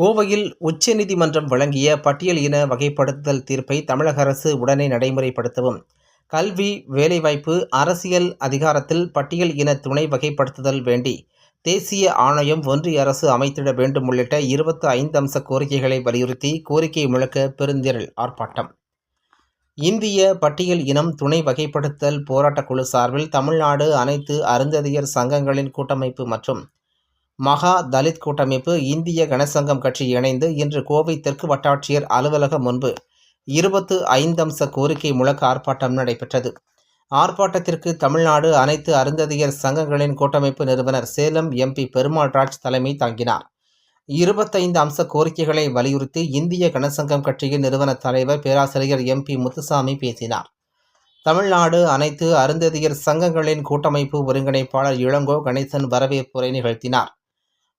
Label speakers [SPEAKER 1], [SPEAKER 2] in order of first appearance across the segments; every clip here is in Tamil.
[SPEAKER 1] கோவையில் உச்சநீதிமன்றம் வழங்கிய பட்டியல் இன வகைப்படுத்துதல் தீர்ப்பை தமிழக அரசு உடனே நடைமுறைப்படுத்தவும். கல்வி வேலைவாய்ப்பு அரசியல் அதிகாரத்தில் பட்டியல் இன துணை வகைப்படுத்துதல் வேண்டி தேசிய ஆணையம் ஒன்றிய அரசு அமைத்திட வேண்டும் உள்ளிட்ட இருபத்து ஐந்து அம்ச கோரிக்கைகளை வலியுறுத்தி கோரிக்கை முழக்க பெருந்திரள் ஆர்ப்பாட்டம். இந்திய பட்டியல் இனம் துணை வகைப்படுத்தல் போராட்டக் குழு சார்பில் தமிழ்நாடு அனைத்து அருந்ததியர் சங்கங்களின் கூட்டமைப்பு மற்றும் மகா தலித் கூட்டமைப்பு இந்திய கனசங்கம் கட்சி இணைந்து இன்று கோவை தெற்கு வட்டாட்சியர் அலுவலகம் முன்பு இருபத்து ஐந்தம்ச கோரிக்கை முழக்க ஆர்ப்பாட்டம் நடைபெற்றது. ஆர்ப்பாட்டத்திற்கு தமிழ்நாடு அனைத்து அருந்ததியர் சங்கங்களின் கூட்டமைப்பு நிறுவனர் சேலம் எம்பி பெருமாள் ராஜ் தலைமை தாங்கினார். இருபத்தைந்து அம்ச கோரிக்கைகளை வலியுறுத்தி இந்திய கனசங்கம் கட்சியின் நிறுவன தலைவர் பேராசிரியர் எம்பி முத்துசாமி பேசினார். தமிழ்நாடு அனைத்து அருந்ததியர் சங்கங்களின் கூட்டமைப்பு ஒருங்கிணைப்பாளர் இளங்கோ கணேசன் வரவேற்புரை நிகழ்த்தினார்.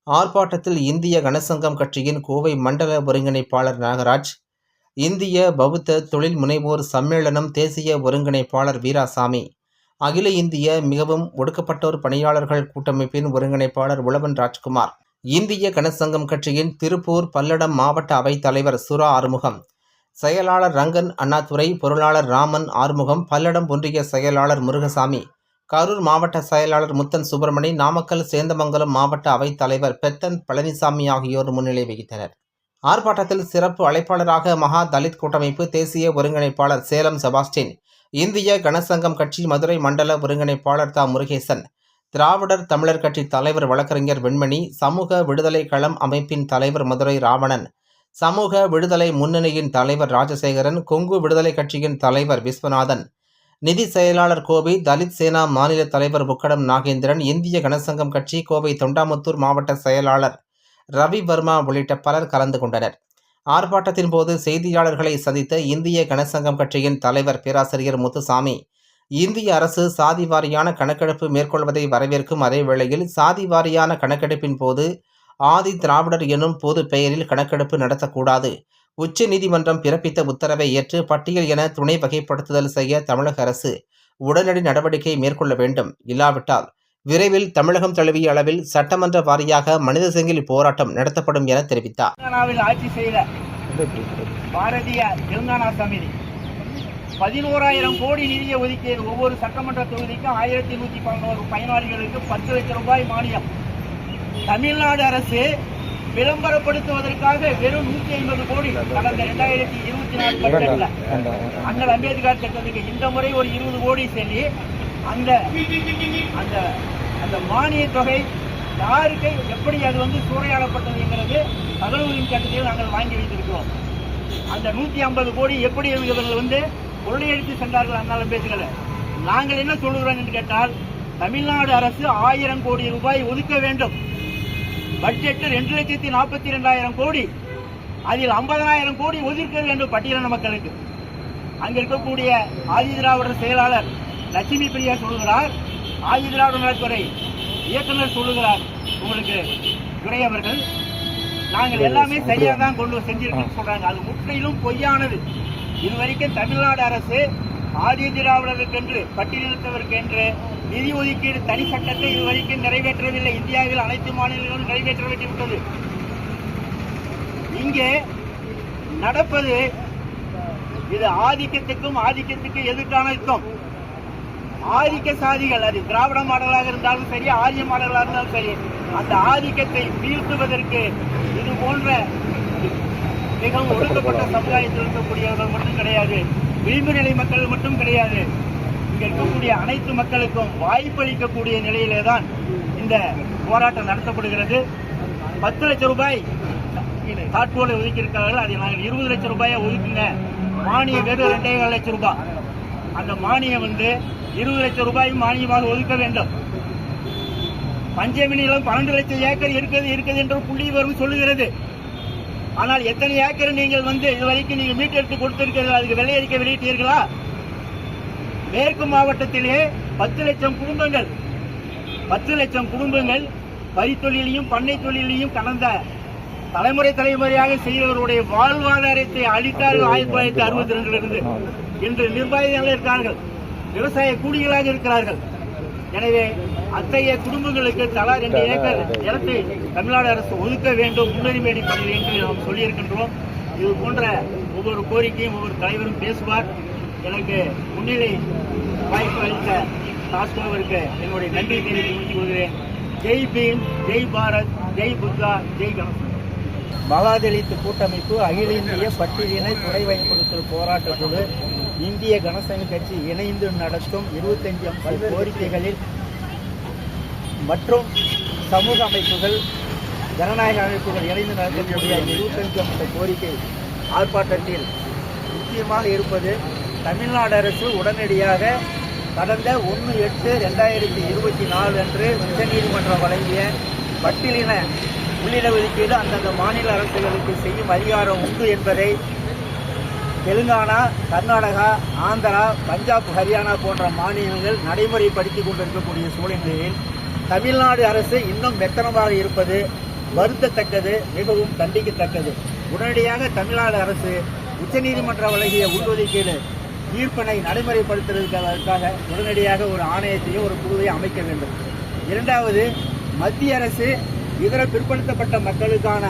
[SPEAKER 1] ஆர்ப்பாட்டத்தில் இந்திய கனசங்கம் கட்சியின் கோவை மண்டல ஒருங்கிணைப்பாளர் நாகராஜ் இந்திய பௌத்த தொழில் முனைவோர் சம்மேளனம் தேசிய ஒருங்கிணைப்பாளர் வீராசாமி அகில இந்திய மிகவும் ஒடுக்கப்பட்டோர் பணியாளர்கள் கூட்டமைப்பின் ஒருங்கிணைப்பாளர் உழவன் ராஜ்குமார் இந்திய கனசங்கம் கட்சியின் திருப்பூர் பல்லடம் மாவட்ட அவைத் தலைவர் சுரா ஆறுமுகம் செயலாளர் ரங்கன் அண்ணாதுரை பொருளாளர் ராமன் ஆறுமுகம் பல்லடம் ஒன்றிய செயலாளர் முருகசாமி கரூர் மாவட்ட செயலாளர் முத்தன் சுப்பிரமணி நாமக்கல் சேந்தமங்கலம் மாவட்ட அவைத் தலைவர் பெத்தன் பழனிசாமி ஆகியோர் முன்னிலை வகித்தனர். ஆர்ப்பாட்டத்தில் சிறப்பு அழைப்பாளராக மகா தலித் கூட்டமைப்பு தேசிய ஒருங்கிணைப்பாளர் சேலம் செபாஸ்டின் இந்திய கனசங்கம் கட்சி மதுரை மண்டல ஒருங்கிணைப்பாளர் தா. முருகேசன் திராவிடர் தமிழர் கட்சி தலைவர் வழக்கறிஞர் வெண்மணி சமூக விடுதலை களம் அமைப்பின் தலைவர் மதுரை ராவணன் சமூக விடுதலை முன்னணியின் தலைவர் ராஜசேகரன் கொங்கு விடுதலை கட்சியின் தலைவர் விஸ்வநாதன் நிதி செயலாளர் கோவை தலித் சேனா மாநில தலைவர் முக்கடம் நாகேந்திரன் இந்திய கனசங்கம் கட்சி கோவை தொண்டாமுத்தூர் மாவட்ட செயலாளர் ரவி வர்மா உள்ளிட்ட பலர் கலந்து கொண்டனர். ஆர்ப்பாட்டத்தின் போது செய்தியாளர்களை சந்தித்த இந்திய கனசங்கம் கட்சியின் தலைவர் பேராசிரியர் முத்துசாமி இந்திய அரசு சாதி வாரியான கணக்கெடுப்பு மேற்கொள்வதை வரவேற்கும் அதே வேளையில் சாதி வாரியான கணக்கெடுப்பின் போது ஆதி திராவிடர் எனும் பொது பெயரில் கணக்கெடுப்பு நடத்தக்கூடாது. உச்ச நீதிமன்றம் பிறப்பித்த உத்தரவை ஏற்று பட்டியல் என துணை வகைப்படுத்துதல் செய்ய தமிழக அரசு உடனடி நடவடிக்கை மேற்கொள்ள வேண்டும். இல்லாவிட்டால் விரைவில் தமிழகம் தழுவிய அளவில் சட்டமன்ற வாரியாக மனித செங்கிலி போராட்டம் நடத்தப்படும் என தெரிவித்தார்.
[SPEAKER 2] ஆட்சி செய்த பாரதிய தெலுங்கானா சமிதி பதினோராயிரம் கோடி நிதியை ஒதுக்கியது ஒவ்வொரு சட்டமன்ற தொகுதிக்கும் ஆயிரத்தி நூத்தி பதினோரு பயனாளிகளுக்கு பத்து லட்சம் ரூபாய் மானியம். தமிழ்நாடு அரசு விளம்பரப்படுத்துவதற்காக வெறும் நூத்தி ஐம்பது கோடி கடந்த இரண்டாயிரத்தி இருபத்தி நாலு பட்ஜெட்ல. அண்ணல் அம்பேத்கர் திட்டத்துக்கு இந்த முறை ஒரு இருபது கோடி சொல்லி அந்த அந்த அந்த மானிய தொகை யாருக்கு எப்படி அது வந்து சூறையாடப்பட்டதுங்கிறது தகவல் உரிமை சட்டத்தில் நாங்கள் வாங்கி வைத்திருக்கிறோம். அந்த நூத்தி ஐம்பது கோடி எப்படி இவர்கள் வந்து கொள்ளையடித்து சென்றார்கள் அண்ணல் அம்பேத்கர். நாங்கள் என்ன சொல்லுகிறோம் என்று கேட்டால் தமிழ்நாடு அரசு ஆயிரம் கோடி ரூபாய் ஒதுக்க வேண்டும். பட்ஜெட் ரெண்டு லட்சத்தி நாற்பத்தி ரெண்டாயிரம் கோடி அதில் ஐம்பதனாயிரம் கோடி ஒதுக்க வேண்டும் பட்டியலின மக்களுக்கு. அங்க இருக்கக்கூடிய ஆதி திராவிடர் செயலாளர் லட்சுமி பிரியா சொல்லுகிறார். ஆதி திராவிட நலத்துறை இயக்குனர் சொல்லுகிறார். உங்களுக்கு துரை அவர்கள் நாங்கள் எல்லாமே சரியா தான் கொண்டு செஞ்சிருக்கோம் சொல்றாங்க. அது முற்றிலும் பொய்யானது. இதுவரைக்கும் தமிழ்நாடு அரசு ஆதி திராவிடருக்கென்று பட்டியலிட்டவருக்கென்று நிதி ஒதுக்கீடு தனி சட்டத்தை இதுவரைக்கும் நிறைவேற்றவில்லை. இந்தியாவில் அனைத்து மாநிலங்களும் நிறைவேற்றப்பட்டுவிட்டது. இங்கே நடப்பது இது ஆதிக்கத்துக்கும் ஆதிக்கத்துக்கு எதிர்க்கான யுத்தம். ஆதிக்க சாதிகள் அது திராவிட மாடலாக இருந்தாலும் சரி ஆரிய மாடலாக இருந்தாலும் சரி அந்த ஆதிக்கத்தை வீழ்த்துவதற்கு இது போன்ற மிகவும் ஒடுக்கப்பட்ட சமுதாயத்தில் இருக்கக்கூடியவர்கள் மட்டும் கிடையாது. விளிம்பு நிலை மக்கள் மட்டும் கிடையாது. இங்க இருக்கக்கூடிய அனைத்து மக்களுக்கும் வாய்ப்பளிக்கக்கூடிய நிலையிலே தான் இந்த போராட்டம் நடத்தப்படுகிறது. பத்து லட்சம் ரூபாய் காட்கோலை ஒதுக்கியிருக்கிறார்கள். அதை நாங்கள் இருபது லட்சம் ரூபாயை ஒதுக்குங்க. மானியம் வெறும் ரெண்டே கால் லட்சம் ரூபாய். அந்த மானியம் வந்து இருபது லட்சம் ரூபாய் மானியமாக ஒதுக்க வேண்டும். பஞ்சமினியிலும் பன்னெண்டு லட்சம் ஏக்கர் இருக்கிறது இருக்குது என்று புள்ளி விவரம் சொல்லுகிறது. ஆனால் எத்தனை ஏக்கர் நீங்கள் வந்து இதுவரைக்கும் நீங்கள் மீட்டெடுத்து கொடுத்திருக்கிறீர்கள்? அதுக்கு விலை அறிக்கை வெளியிட்டீர்களா? மேற்கு மாவட்டத்திலே பத்து லட்சம் குடும்பங்கள் பத்து லட்சம் குடும்பங்கள் வரித்தொழிலையும் பண்ணை தொழிலையும் கடந்த தலைமுறை தலைமுறையாக செய்தவருடைய வாழ்வாதாரத்தை அளித்தார்கள் ஆயிரத்தி தொள்ளாயிரத்தி அறுபத்தி ரெண்டிலிருந்து. இன்று நிர்வாகிகள் இருக்கிறார்கள் விவசாய கூலிகளாக இருக்கிறார்கள். எனவே
[SPEAKER 3] அத்தகைய குடும்பங்களுக்கு தலா ரெண்டு ஏக்கர் இடத்தை தமிழ்நாடு அரசு ஒதுக்க வேண்டும் முன்னுரிமை அடிப்படையில் என்று நாம் சொல்லியிருக்கின்றோம். இது போன்ற ஒவ்வொரு கோரிக்கையும் ஒவ்வொரு தலைவரும் பேசுவார். எனக்கு முன்னிலை வாய்ப்பு அளித்த டாஸ்கோவிற்கு என்னுடைய நன்றி தெரிவித்து முடித்துக் கொள்கிறேன். ஜெய் பீம் ஜெய் பாரத் ஜெய் புத்தா ஜெய் கணேசன்
[SPEAKER 2] மகாதலித்து கூட்டமைப்பு அகில இந்திய பட்டியலினை துணை வகைப்படுத்தல் போராட்ட குழு இந்திய கணசங்க கட்சி இணைந்து நடத்தும் இருபத்தஞ்சு அம்ச கோரிக்கைகளில் மற்றும் சமூக அமைப்புகள் ஜனநாயக அமைப்புகள் இணைந்து நடத்தக்கூடிய இருபத்தஞ்சு அம்ச கோரிக்கை ஆர்ப்பாட்டத்தில் முக்கியமாக இருப்பது தமிழ்நாடு அரசு உடனடியாக கடந்த ஒன்று எட்டு ரெண்டாயிரத்தி இருபத்தி நாலு அன்று உச்சநீதிமன்றம் வழங்கிய பட்டியலின உள்ளிட ஒதுக்கீடு அந்தந்த மாநில அரசுகளுக்கு செய்யும் அதிகாரம் உண்டு என்பதை தெலுங்கானா கர்நாடகா ஆந்திரா பஞ்சாப் ஹரியானா போன்ற மாநிலங்கள் நடைமுறைப்படுத்தி கொண்டிருக்கக்கூடிய சூழ்நிலையில் தமிழ்நாடு அரசு இன்னும் மெத்தனமாக இருப்பது வருத்தத்தக்கது மிகவும் கண்டிக்கத்தக்கது உடனடியாக தமிழ்நாடு அரசு உச்சநீதிமன்றம் வழங்கிய உள்ஒதுக்கீடு தீர்ப்பினை நடைமுறைப்படுத்துவதற்காக உடனடியாக ஒரு ஆணையத்தையும் ஒரு குழுவை அமைக்க வேண்டும். இரண்டாவது மத்திய அரசு இதர பிற்படுத்தப்பட்ட மக்களுக்கான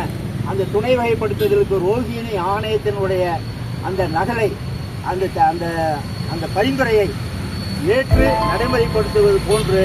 [SPEAKER 2] அந்த துணை வகைப்படுத்துதலுக்கு ரோகிணி ஆணையத்தினுடைய அந்த நகலை அந்த அந்த அந்த பரிந்துரையை ஏற்று நடைமுறைப்படுத்துவது போன்று